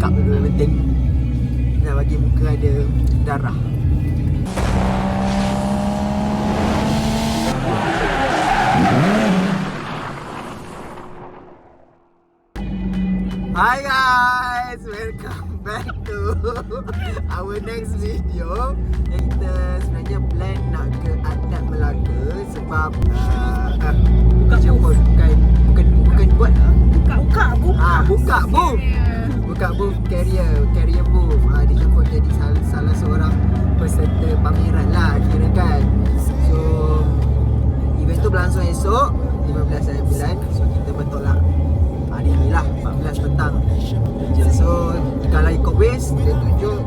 up dulu penting Nak bagi muka ada darah. Hi guys, welcome back to our next video. Yang kita sebenarnya plan nak ke Adat Melaka Sebab uh, uh, bukan bukan buat lah Buka, buka, buka. Ah, buka boom. Buka booth carrier, carrier booth. Ah, dia pun jadi salah, salah seorang peserta pameran lah kira kan. So event tu berlangsung esok 15 hari bulan. So kita bertolak hari ni lah 14 petang. So kalau ikut waste dia tunjuk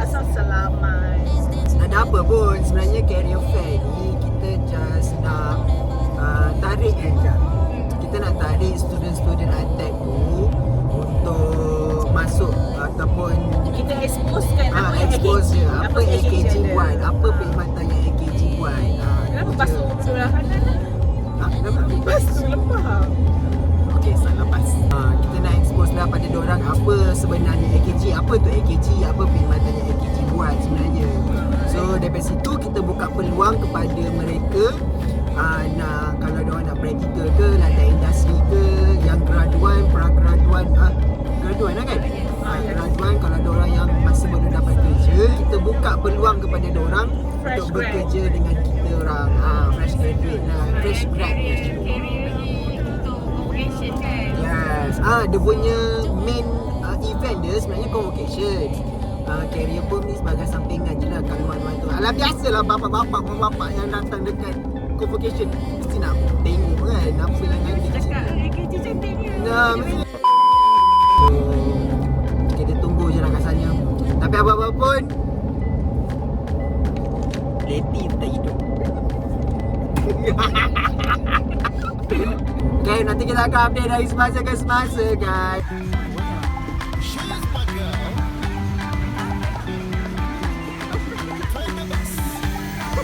asal selamat. Tak ada apa pun Sebenarnya carrier fair ni Kita just nak uh, Tarik je Kita nak tarik student-student attack tu Untuk Masuk Ataupun Kita expose kan Ah, apa yang expose AKG. Apa yang AKG buat Apa perkhidmatan yang AKG buat ah, Kenapa basuh je. sebelah kanan lah? Ah, kenapa? Basuh lemah. Okay, salah lepas ah, Kita nak expose lah pada orang Apa sebenarnya AKG Apa tu AKG Apa perkhidmatan yang AKG buat sebenarnya. So daripada situ kita buka peluang kepada mereka uh, nak kalau dia nak practical ke lantai industri ke yang graduan pra-graduan ah graduan lah kan? Ah, graduan kalau ada orang yang masih belum dapat kerja kita buka peluang kepada dia orang untuk bekerja dengan kita orang. Ah fresh graduate lah fresh grad Yes. Ah, dia punya main uh, event dia sebenarnya convocation. Uh, carrier pun ni sebagai sampingan je lah kalau luar tu. Alah biasalah bapak-bapak bapak yang datang dekat convocation mesti nak tengok kan apa yang kat Cakap. AKG cantiknya. Nah, mesti. So, kita tunggu je lah kat sana. Tapi apa-apa pun Leti tak hidup. Okay, nanti kita akan update dari semasa ke semasa guys.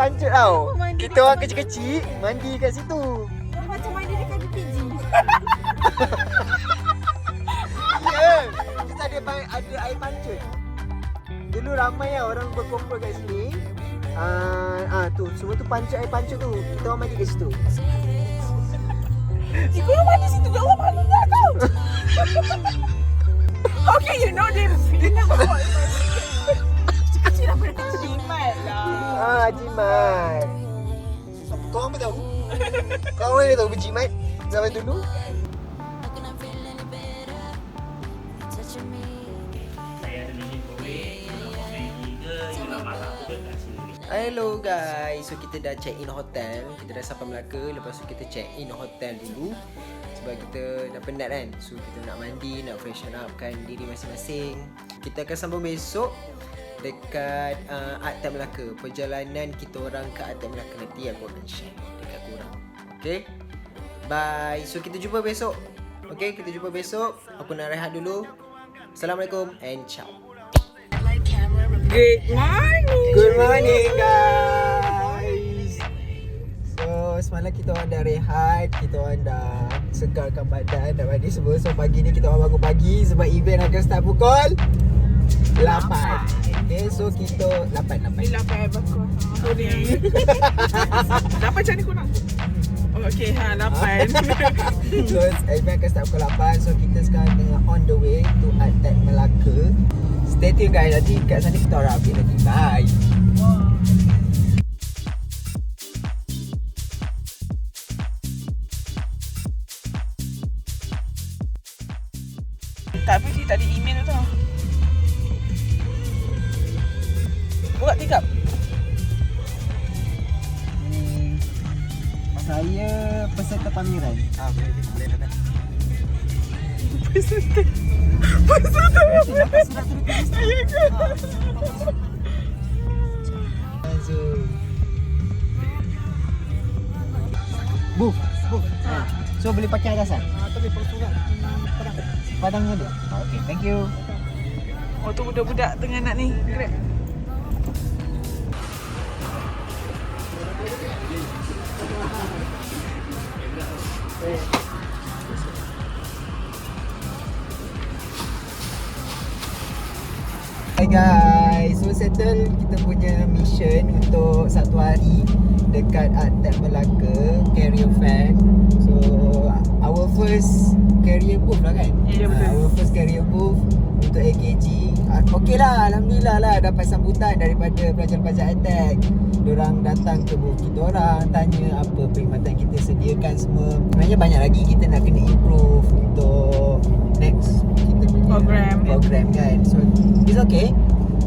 pancut tau. Mandi Kita orang kecil-kecil mandi kat situ. Macam mana dekat DPG? Ya. Kita ada ada air pancut. Dulu ramai lah orang berkumpul kat sini. Ah, ah tu semua tu pancut air pancut tu. Kita orang mandi kat situ. Cikgu yang mana situ? Ya Allah, malu tahu. How can you know this? Dia nak jimat. Kau apa tahu? Kau orang tahu berjimat zaman dulu? Hello guys, so kita dah check in hotel. Kita dah sampai Melaka. Lepas tu kita check in hotel dulu. Sebab kita dah penat kan? So kita nak mandi, nak freshen up kan diri masing-masing. Kita akan sambung besok Dekat uh, Art Melaka. Perjalanan kita orang ke Art Melaka Nanti aku akan share dekat korang. Okay? Bye. So kita jumpa besok. Okay? Kita jumpa besok. Aku nak rehat dulu. Assalamualaikum and ciao. Good morning. Good morning guys. Kita orang dah rehat, kita orang dah segarkan badan. Dah mandi semua. So pagi ni kita orang bangun pagi sebab event akan start pukul 8. Okay, so kita 8 8. Ni lapan bakul. Aku ni. Lapan macam ni kurang. Oh, okay, ha, lapan. so event akan start pukul 8 So kita sekarang tengah on the way to Attack Melaka Stay tune guys Nanti kat sana kita orang update lagi Bye Tapi dia tak ada email tu tau. Buka tikap. Hmm, Saya peserta pameran Ah boleh boleh boleh Peserta. Peserta. Ya ke? So Booth Booth So boleh pakai atasan? Tapi persurat Padang Padang ada? Okay thank you Oh tu budak-budak tengah nak ni. Grab. Hi guys, so settle kita punya mission untuk satu hari dekat Attack Melaka Carrier Fair. So our first carrier booth lah kan? Ya, betul. Ah, our first carrier booth untuk AKG. Ah, Okey lah, Alhamdulillah lah dapat sambutan daripada pelajar-pelajar Attack. Diorang datang ke booth kita orang, tanya apa perkhidmatan kita sediakan semua. Sebenarnya banyak lagi kita nak kena improve untuk next kita punya Program. program kan. So it's okay.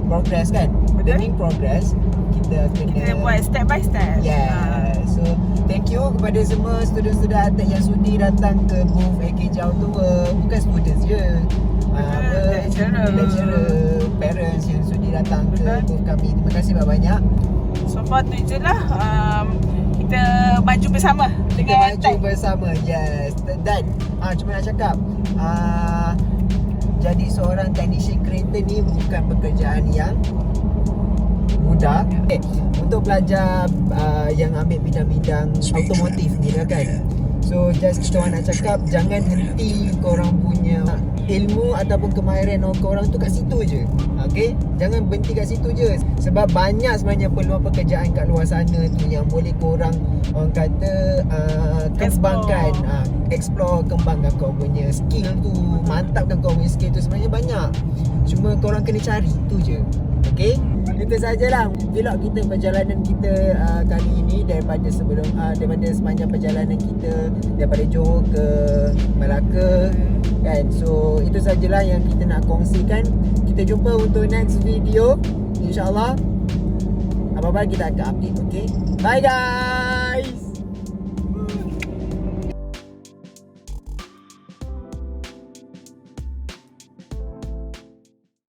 Progress kan? Betul. Demi progress kita kena Kita buat step by step. Yeah. So thank you kepada semua student-student Atek yang sudi datang ke booth Auto World. Bukan students je. Ah, lecturer. parents yang sudi datang ke Betul. booth kami. Terima kasih banyak-banyak. So far tu je lah. Um, kita maju bersama Kita dengan maju Tech. bersama. Yes. Dan ah cuma nak cakap ah jadi seorang technician kereta ni bukan pekerjaan yang mudah. Eh, untuk pelajar uh, yang ambil bidang-bidang automotif ni lah kan. So just kita orang nak cakap jangan henti korang punya ilmu ataupun kemahiran korang tu kat situ je. Okay? Jangan berhenti kat situ je. Sebab banyak sebenarnya peluang pekerjaan kat luar sana tu yang boleh korang orang kata uh, kembangkan uh, explore kembangkan kau punya skill tu mantapkan kau punya skill tu sebenarnya banyak cuma korang kena cari tu je Okay Itu sajalah vlog kita perjalanan kita uh, kali ini daripada sebelum uh, daripada sepanjang perjalanan kita daripada Johor ke Melaka kan? So itu sajalah yang kita nak kongsikan. Kita jumpa untuk next video. Insyaallah apa-apa kita akan update okay bye guys